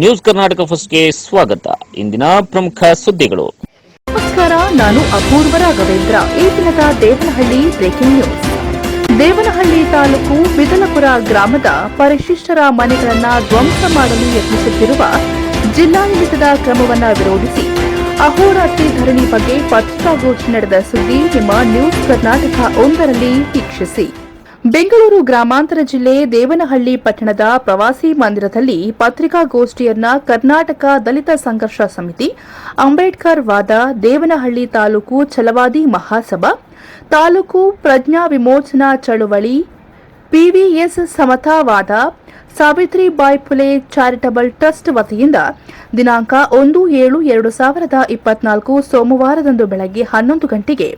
News Karnataka ಫಸ್ಟ್ಗೆ ಸ್ವಾಗತ. ಇಂದಿನ ಪ್ರಮುಖ ಸುದ್ದಿಗಳು. ನಮಸ್ಕಾರ, ನಾನು ಅಪೂರ್ವ ರಾಘವೇಂದ್ರ. ಈ ದಿನದ ದೇವನಹಳ್ಳಿ ಬ್ರೇಕಿಂಗ್ ನ್ಯೂಸ್. ದೇವನಹಳ್ಳಿ ತಾಲೂಕು ಬಿದಲಪುರ ಗ್ರಾಮದ ಪರಿಶಿಷ್ಟರ ಮನೆಗಳನ್ನ ಧ್ವಂಸ ಮಾಡಲು ಯತ್ನಿಸುತ್ತಿರುವ ಜಿಲ್ಲಾಡಳಿತದ ಕ್ರಮವನ್ನ ವಿರೋಧಿಸಿ ಅಹೋರಾತ್ರಿ ಧರಣಿ ಬಗ್ಗೆ ಪತ್ರಿಕಾಗೋಷ್ಠಿ ನಡೆದ ಸುದ್ದಿ ನಿಮ್ಮ ನ್ಯೂಸ್ ಕರ್ನಾಟಕ ಒಂದರಲ್ಲಿ ವೀಕ್ಷಿಸಿ. ಬೆಂಗಳೂರು ಗ್ರಾಮಾಂತರ ಜಿಲ್ಲೆ ದೇವನಹಳ್ಳಿ ಪಟ್ಟಣದ ಪ್ರವಾಸಿ ಮಂದಿರದಲ್ಲಿ ಪತ್ರಿಕಾಗೋಷ್ಠಿಯನ್ನ ಕರ್ನಾಟಕ ದಲಿತ ಸಂಘರ್ಷ ಸಮಿತಿ, ಅಂಬೇಡ್ಕರ್ ವಾದ, ದೇವನಹಳ್ಳಿ ತಾಲೂಕು ಛಲವಾದಿ Mahasabha, taluk Prajna Vimochana Chaluvali PVS Samatavada Savitribai Phule charitable trust ವತಿಯಿಂದ ದಿನಾಂಕ ಒಂದು ಏಳು ಎರಡು ಸಾವಿರದ ಇಪ್ಪತ್ನಾಲ್ಕು ಸೋಮವಾರದಂದು ಬೆಳಗ್ಗೆ ಹನ್ನೊಂದು ಗಂಟೆಗೆ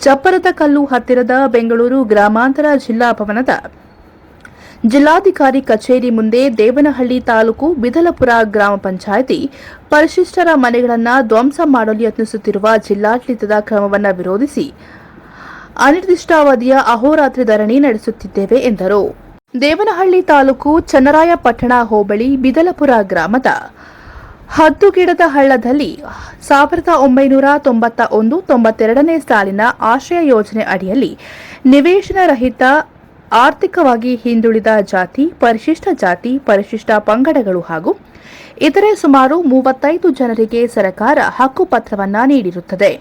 ಚಪ್ಪರದ ಕಲ್ಲು ಹತ್ತಿರದ ಬೆಂಗಳೂರು ಗ್ರಾಮಾಂತರ ಜಿಲ್ಲಾ ಭವನದ ಜಿಲ್ಲಾಧಿಕಾರಿ ಕಚೇರಿ ಮುಂದೆ ದೇವನಹಳ್ಳಿ ತಾಲೂಕು ಬಿದಲಪುರ ಗ್ರಾಮ ಪಂಚಾಯಿತಿ ಪರಿಶಿಷ್ಟರ ಮನೆಗಳನ್ನು ಧ್ವಂಸ ಮಾಡಲು ಯತ್ನಿಸುತ್ತಿರುವ ಜಿಲ್ಲಾಡಳಿತದ ಕ್ರಮವನ್ನು ವಿರೋಧಿಸಿ ಅನಿರ್ದಿಷ್ಟಾವಧಿಯ ಅಹೋರಾತ್ರಿ ಧರಣಿ ನಡೆಸುತ್ತಿದ್ದೇವೆ ಎಂದರು. ದೇವನಹಳ್ಳಿ ತಾಲೂಕು ಚನ್ನರಾಯಪಟ್ಟಣ ಹೋಬಳಿ ಬಿದಲಪುರ ಗ್ರಾಮದ ಹದ್ದುಗಿಡದ ಹಳ್ಳದಲ್ಲಿ ಸಾವಿರದ ಒಂಬೈನೂರ ತೊಂಬತ್ತ ಒಂದು ತೊಂಬತ್ತೆರಡನೇ ಸಾಲಿನ ಆಶ್ರಯ ಯೋಜನೆ ಅಡಿಯಲ್ಲಿ ನಿವೇಶನ ರಹಿತ ಆರ್ಥಿಕವಾಗಿ ಹಿಂದುಳಿದ ಜಾತಿ, ಪರಿಶಿಷ್ಟ ಜಾತಿ, ಪರಿಶಿಷ್ಟ ಪಂಗಡಗಳು ಹಾಗೂ ಇತರೆ ಸುಮಾರು ಮೂವತ್ತೈದು ಜನರಿಗೆ ಸರ್ಕಾರ ಹಕ್ಕುಪತ್ರವನ್ನು ನೀಡಿರುತ್ತದೆ.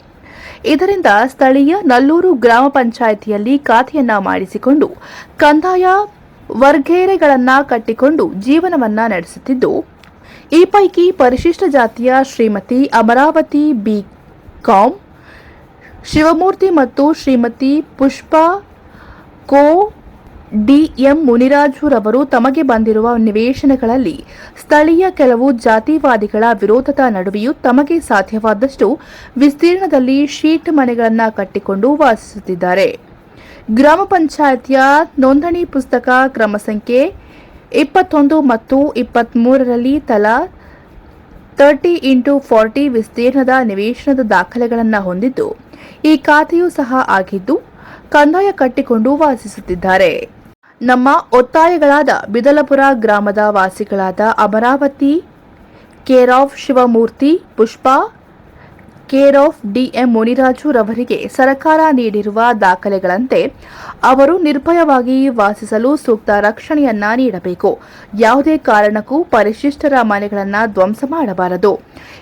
ಇದರಿಂದ ಸ್ಥಳೀಯ ನಲ್ಲೂರು ಗ್ರಾಮ ಪಂಚಾಯಿತಿಯಲ್ಲಿ ಖಾತೆಯನ್ನ ಮಾಡಿಸಿಕೊಂಡು ಕಂದಾಯ ವರ್ಗೇರೆಗಳನ್ನ ಕಟ್ಟಿಕೊಂಡು ಜೀವನವನ್ನ ನಡೆಸುತ್ತಿದ್ದು ಈ ಪೈಕಿ ಪರಿಶಿಷ್ಟ ಜಾತಿಯ ಶ್ರೀಮತಿ ಅಮರಾವತಿ ಬಿ ಕಾಮ್ ಶಿವಮೂರ್ತಿ ಮತ್ತು ಶ್ರೀಮತಿ ಪುಷ್ಪಾ ಕೋ ಡಿಎಂ ಮುನಿರಾಜುರವರು ತಮಗೆ ಬಂದಿರುವ ನಿವೇಶನಗಳಲ್ಲಿ ಸ್ಥಳೀಯ ಕೆಲವು ಜಾತಿವಾದಿಗಳ ವಿರೋಧದ ನಡುವೆಯೂ ತಮಗೆ ಸಾಧ್ಯವಾದಷ್ಟು ವಿಸ್ತೀರ್ಣದಲ್ಲಿ ಶೀಟ್ ಮನೆಗಳನ್ನು ಕಟ್ಟಿಕೊಂಡು ವಾಸಿಸುತ್ತಿದ್ದಾರೆ. ಗ್ರಾಮ ಪಂಚಾಯತಿಯ ನೋಂದಣಿ ಪುಸ್ತಕ ಕ್ರಮ ಸಂಖ್ಯೆ ಇಪ್ಪತ್ತೊಂದು ಮತ್ತು ಇಪ್ಪತ್ತ್ಮೂರರಲ್ಲಿ ತಲಾ ತರ್ಟಿ ಇಂಟು ಫಾರ್ಟಿ ವಿಸ್ತೀರ್ಣದ ನಿವೇಶನದ ದಾಖಲೆಗಳನ್ನು ಹೊಂದಿದ್ದು, ಈ ಖಾತೆಯೂ ಸಹ ಆಗಿದ್ದು, ಕಂದಾಯ ಕಟ್ಟಿಕೊಂಡು ವಾಸಿಸುತ್ತಿದ್ದಾರೆ. ನಮ್ಮ ಒತ್ತಾಯಗಳಾದ ಬಿದಲಪುರ ಗ್ರಾಮದ ವಾಸಿಗಳಾದ Amaravati care Shivamurthy, Pushpa care of DM Muniraju ರವರಿಗೆ ಸರ್ಕಾರ ನೀಡಿರುವ ದಾಖಲೆಗಳಂತೆ ಅವರು ನಿರ್ಭಯವಾಗಿ ವಾಸಿಸಲು ಸೂಕ್ತ ರಕ್ಷಣೆಯನ್ನ ನೀಡಬೇಕು. ಯಾವುದೇ ಕಾರಣಕ್ಕೂ ಪರಿಶಿಷ್ಟರ ಮನೆಗಳನ್ನು ಧ್ವಂಸ ಮಾಡಬಾರದು.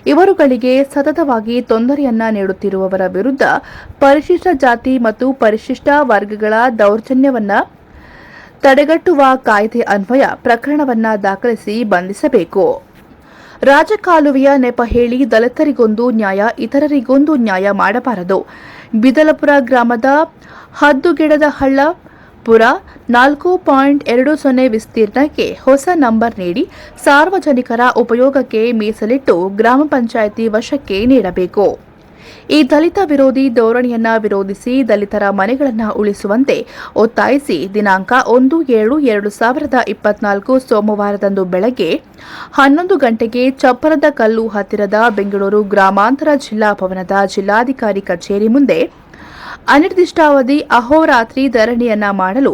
ಇವರುಗಳಿಗೆ ಸತತವಾಗಿ ತೊಂದರೆಯನ್ನ ನೀಡುತ್ತಿರುವವರ ವಿರುದ್ಧ ಪರಿಶಿಷ್ಟ ಜಾತಿ ಮತ್ತು ಪರಿಶಿಷ್ಟ ವರ್ಗಗಳ ದೌರ್ಜನ್ಯವನ್ನ ತಡೆಗಟ್ಟುವ ಕಾಯ್ದೆ ಅನ್ವಯ ಪ್ರಕರಣವನ್ನ ದಾಖಲಿಸಿ ಬಂಧಿಸಬೇಕು. ರಾಜಕಾಲುವೆಯ ನೆಪ ಹೇಳಿ ದಲಿತರಿಗೊಂದು ನ್ಯಾಯ, ಇತರರಿಗೊಂದು ನ್ಯಾಯ ಮಾಡಬಾರದು. ಬಿದಲಪುರ ಗ್ರಾಮದ ಹದ್ದುಗಿಡದ ಹಳ್ಳ, ಪುರ ನಾಲ್ಕು ಪಾಯಿಂಟ್ ಎರಡು ಸೊನ್ನೆ ವಿಸ್ತೀರ್ಣಕ್ಕೆ ಹೊಸ ನಂಬರ್ ನೀಡಿ ಸಾರ್ವಜನಿಕರ ಉಪಯೋಗಕ್ಕೆ ಮೀಸಲಿಟ್ಟು ಗ್ರಾಮ ಪಂಚಾಯಿತಿ ವಶಕ್ಕೆ ನೀಡಬೇಕು. ಈ ದಲಿತ ವಿರೋಧಿ ಧೋರಣೆಯನ್ನ ವಿರೋಧಿಸಿ ದಲಿತರ ಮನೆಗಳನ್ನು ಉಳಿಸುವಂತೆ ಒತ್ತಾಯಿಸಿ ದಿನಾಂಕ ಒಂದು ಏಳು ಎರಡು ಸಾವಿರದ ಇಪ್ಪತ್ನಾಲ್ಕು ಸೋಮವಾರದಂದು ಬೆಳಗ್ಗೆ ಹನ್ನೊಂದು ಗಂಟೆಗೆ ಚಪ್ಪರದ ಕಲ್ಲು ಹತ್ತಿರದ ಬೆಂಗಳೂರು ಗ್ರಾಮಾಂತರ ಜಿಲ್ಲಾ ಭವನದ ಜಿಲ್ಲಾಧಿಕಾರಿ ಕಚೇರಿ ಮುಂದೆ ಅನಿರ್ದಿಷ್ಟಾವಧಿ ಅಹೋರಾತ್ರಿ ಧರಣಿಯನ್ನ ಮಾಡಲು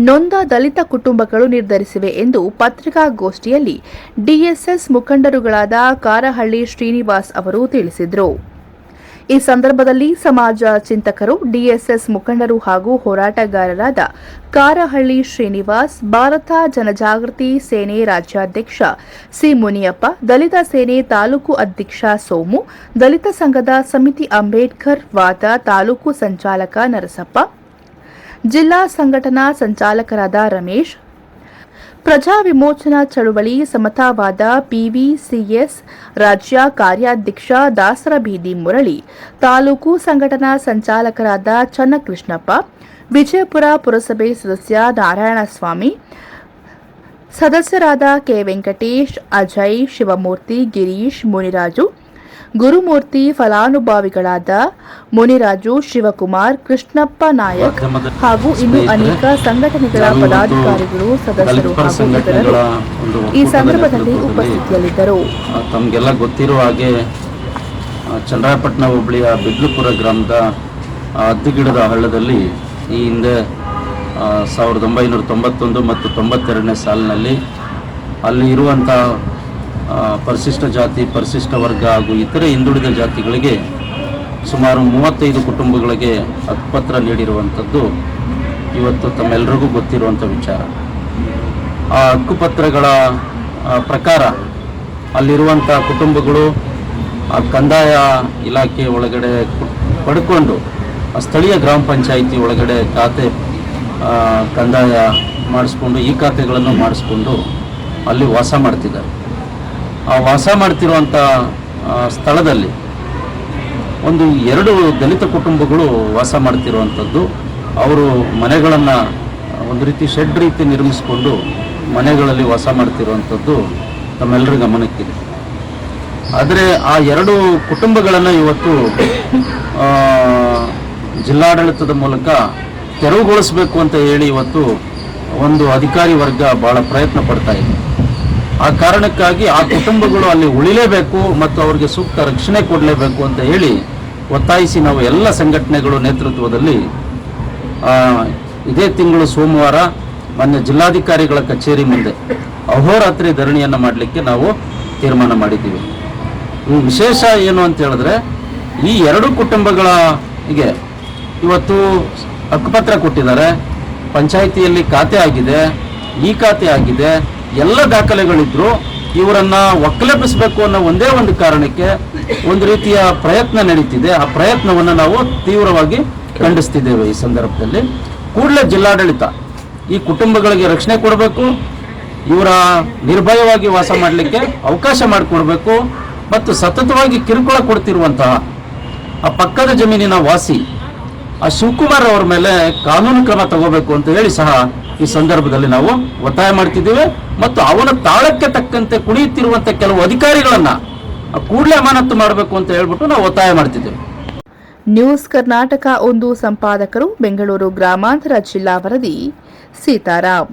ನೊಂದ ದಲಿತ ಕುಟುಂಬಗಳು ನಿರ್ಧರಿಸಿವೆ ಎಂದು ಪತ್ರಿಕಾಗೋಷ್ಠಿಯಲ್ಲಿ ಡಿಎಸ್ಎಸ್ ಮುಖಂಡರುಗಳಾದ ಕಾರಹಳ್ಳಿ ಶ್ರೀನಿವಾಸ್ ಅವರು ತಿಳಿಸಿದರು. ಈ ಸಂದರ್ಭದಲ್ಲಿ ಸಮಾಜ ಚಿಂತಕರು, ಡಿಎಸ್ಎಸ್ ಮುಖಂಡರು ಹಾಗೂ ಹೋರಾಟಗಾರರಾದ ಕಾರಹಳ್ಳಿ ಶ್ರೀನಿವಾಸ್, ಭಾರತ ಜನಜಾಗೃತಿ ಸೇನೆ ರಾಜ್ಯಾಧ್ಯಕ್ಷ ಸಿ ಮುನಿಯಪ್ಪ, ದಲಿತ ಸೇನೆ ತಾಲೂಕು ಅಧ್ಯಕ್ಷ ಸೋಮು, ದಲಿತ ಸಂಘದ ಸಮಿತಿ ಅಂಬೇಡ್ಕರ್ ವಾದ ತಾಲೂಕು ಸಂಚಾಲಕ ನರಸಪ್ಪ, ಜಿಲ್ಲಾ ಸಂಘಟನಾ ಸಂಚಾಲಕರಾದ ರಮೇಶ್ ಪ್ರಜಾ ವಿಮೋಚನಾ ಚಳುವಳಿ ಸಮತಾವಾದ ಪಿವಿಸಿಎಸ್ ರಾಜ್ಯ ಕಾರ್ಯಾಧ್ಯಕ್ಷ ದಾಸರಬೀದಿ ಮುರಳಿ, ತಾಲೂಕು ಸಂಘಟನಾ ಸಂಚಾಲಕರಾದ ಚನ್ನಕೃಷ್ಣಪ್ಪ, ವಿಜಯಪುರ ಪುರಸಭೆ ಸದಸ್ಯ ನಾರಾಯಣಸ್ವಾಮಿ, ಸದಸ್ಯರಾದ ಕೆ ವೆಂಕಟೇಶ್, ಅಜಯ್, ಶಿವಮೂರ್ತಿ, ಗಿರೀಶ್, ಮುನಿರಾಜು ಗುರುಮೂರ್ತಿ ಫಲಾನುಭವಿಗಳಾದ ಮುನಿರಾಜು ಶಿವಕುಮಾರ್ ಕೃಷ್ಣಪ್ಪ ನಾಯಕ್ ಹಾಗೂ ಇನ್ನು ಅನೇಕ ಸಂಘಟನೆಗಳ ಪದಾಧಿಕಾರಿಗಳು ಸದಸ್ಯರು ಹಾಗೂ ಇತರರು ಈ ಸಂದರ್ಭದಲ್ಲಿ ಉಪಸ್ಥಿತಿಯಲ್ಲಿದ್ದರು. ತಮಗೆಲ್ಲ ಗೊತ್ತಿರುವ ಹಾಗೆ ಚಂದ್ರಾಯಪಟ್ಟಣ ಹೋಬಳಿಯ ಬಿದ್ಲುಪುರ ಗ್ರಾಮದ ಹದ್ದುಗಿಡದ ಹಳ್ಳದಲ್ಲಿ ಈ ಹಿಂದೆ ಸಾವಿರದ ಒಂಬೈನೂರ ತೊಂಬತ್ತೊಂದು ಮತ್ತು ತೊಂಬತ್ತೆರಡನೇ ಸಾಲಿನಲ್ಲಿ ಅಲ್ಲಿ ಇರುವಂಥ ಪರಿಶಿಷ್ಟ ಜಾತಿ, ಪರಿಶಿಷ್ಟ ವರ್ಗ ಹಾಗೂ ಇತರೆ ಹಿಂದುಳಿದ ಜಾತಿಗಳಿಗೆ ಸುಮಾರು ಮೂವತ್ತೈದು ಕುಟುಂಬಗಳಿಗೆ ಹಕ್ಕುಪತ್ರ ನೀಡಿರುವಂಥದ್ದು ಇವತ್ತು ತಮ್ಮೆಲ್ಲರಿಗೂ ಗೊತ್ತಿರುವಂಥ ವಿಚಾರ. ಆ ಹಕ್ಕುಪತ್ರಗಳ ಪ್ರಕಾರ ಅಲ್ಲಿರುವಂಥ ಕುಟುಂಬಗಳು ಆ ಕಂದಾಯ ಇಲಾಖೆ ಒಳಗಡೆ ಪಡ್ಕೊಂಡು ಆ ಸ್ಥಳೀಯ ಗ್ರಾಮ ಪಂಚಾಯಿತಿ ಒಳಗಡೆ ಖಾತೆ ಕಂದಾಯ ಮಾಡಿಸ್ಕೊಂಡು ಈ ಖಾತೆಗಳನ್ನು ಮಾಡಿಸ್ಕೊಂಡು ಅಲ್ಲಿ ವಾಸ ಮಾಡ್ತಿದ್ದಾರೆ. ವಾಸ ಮಾಡ್ತಿರುವಂಥ ಸ್ಥಳದಲ್ಲಿ ಒಂದು ಎರಡು ದಲಿತ ಕುಟುಂಬಗಳು ವಾಸ ಮಾಡ್ತಿರುವಂಥದ್ದು. ಅವರು ಮನೆಗಳನ್ನು ಒಂದು ರೀತಿ ಶೆಡ್ ರೀತಿ ನಿರ್ಮಿಸಿಕೊಂಡು ಮನೆಗಳಲ್ಲಿ ವಾಸ ಮಾಡ್ತಿರುವಂಥದ್ದು ತಮ್ಮೆಲ್ಲರ ಗಮನಕ್ಕಿದೆ. ಆದರೆ ಆ ಎರಡು ಕುಟುಂಬಗಳನ್ನು ಇವತ್ತು ಜಿಲ್ಲಾಡಳಿತದ ಮೂಲಕ ತೆರವುಗೊಳಿಸಬೇಕು ಅಂತ ಹೇಳಿ ಇವತ್ತು ಒಂದು ಅಧಿಕಾರಿ ವರ್ಗ ಭಾಳ ಪ್ರಯತ್ನ ಪಡ್ತಾ ಇದೆ. ಆ ಕಾರಣಕ್ಕಾಗಿ ಆ ಕುಟುಂಬಗಳು ಅಲ್ಲಿ ಉಳಿಲೇಬೇಕು ಮತ್ತು ಅವರಿಗೆ ಸೂಕ್ತ ರಕ್ಷಣೆ ಕೊಡಲೇಬೇಕು ಅಂತ ಹೇಳಿ ಒತ್ತಾಯಿಸಿ ನಾವು ಎಲ್ಲ ಸಂಘಟನೆಗಳು ನೇತೃತ್ವದಲ್ಲಿ ಇದೇ ತಿಂಗಳು ಸೋಮವಾರ ಮಾನ್ಯ ಜಿಲ್ಲಾಧಿಕಾರಿಗಳ ಕಚೇರಿ ಮುಂದೆ ಅಹೋರಾತ್ರಿ ಧರಣಿಯನ್ನು ಮಾಡಲಿಕ್ಕೆ ನಾವು ತೀರ್ಮಾನ ಮಾಡಿದ್ದೀವಿ. ವಿಶೇಷ ಏನು ಅಂತ ಹೇಳಿದ್ರೆ, ಈ ಎರಡು ಕುಟುಂಬಗಳಿಗೆ ಇವತ್ತು ಹಕ್ಕುಪತ್ರ ಕೊಟ್ಟಿದ್ದಾರೆ. ಪಂಚಾಯಿತಿಯಲ್ಲಿ ಖಾತೆ ಆಗಿದೆ, ಈ ಖಾತೆ ಆಗಿದೆ. ಎಲ್ಲ ದಾಖಲೆಗಳಿದ್ರು ಇವರನ್ನ ಒಕ್ಕಲೆಬ್ಬಿಸಬೇಕು ಅನ್ನೋ ಒಂದೇ ಒಂದು ಕಾರಣಕ್ಕೆ ಒಂದು ರೀತಿಯ ಪ್ರಯತ್ನ ನಡೀತಿದೆ. ಆ ಪ್ರಯತ್ನವನ್ನು ನಾವು ತೀವ್ರವಾಗಿ ಖಂಡಿಸ್ತಿದ್ದೇವೆ ಈ ಸಂದರ್ಭದಲ್ಲಿ. ಕೂಡಲೇ ಜಿಲ್ಲಾಡಳಿತ ಈ ಕುಟುಂಬಗಳಿಗೆ ರಕ್ಷಣೆ ಕೊಡಬೇಕು. ಇವರ ನಿರ್ಭಯವಾಗಿ ವಾಸ ಮಾಡಲಿಕ್ಕೆ ಅವಕಾಶ ಮಾಡಿಕೊಡ್ಬೇಕು. ಮತ್ತು ಸತತವಾಗಿ ಕಿರುಕುಳ ಕೊಡ್ತಿರುವಂತಹ ಆ ಪಕ್ಕದ ಜಮೀನಿನ ವಾಸಿ ಆ ಶಿವಕುಮಾರ್ ಅವರ ಮೇಲೆ ಕಾನೂನು ಕ್ರಮ ತಗೋಬೇಕು ಅಂತ ಹೇಳಿ ಸಹ ಈ ಸಂದರ್ಭದಲ್ಲಿ ನಾವು ಒತ್ತಾಯ ಮಾಡ್ತಿದ್ದೇವೆ ಮತ್ತು ಅವನ ತಾಳಕ್ಕೆ ತಕ್ಕಂತೆ ಕುಣಿಯುತ್ತಿರುವಂಥ ಕೆಲವು ಅಧಿಕಾರಿಗಳನ್ನು ಕೂಡಲೇ ಅಮಾನತ್ತು ಮಾಡಬೇಕು ಅಂತ ಹೇಳ್ಬಿಟ್ಟು ನಾವು ಒತ್ತಾಯ ಮಾಡ್ತಿದ್ದೇವೆ. ನ್ಯೂಸ್ ಕರ್ನಾಟಕ ಒಂದು ಸಂಪಾದಕರು ಬೆಂಗಳೂರು ಗ್ರಾಮಾಂತರ ಜಿಲ್ಲಾ ವರದಿ ಸೀತಾರಾಮ್.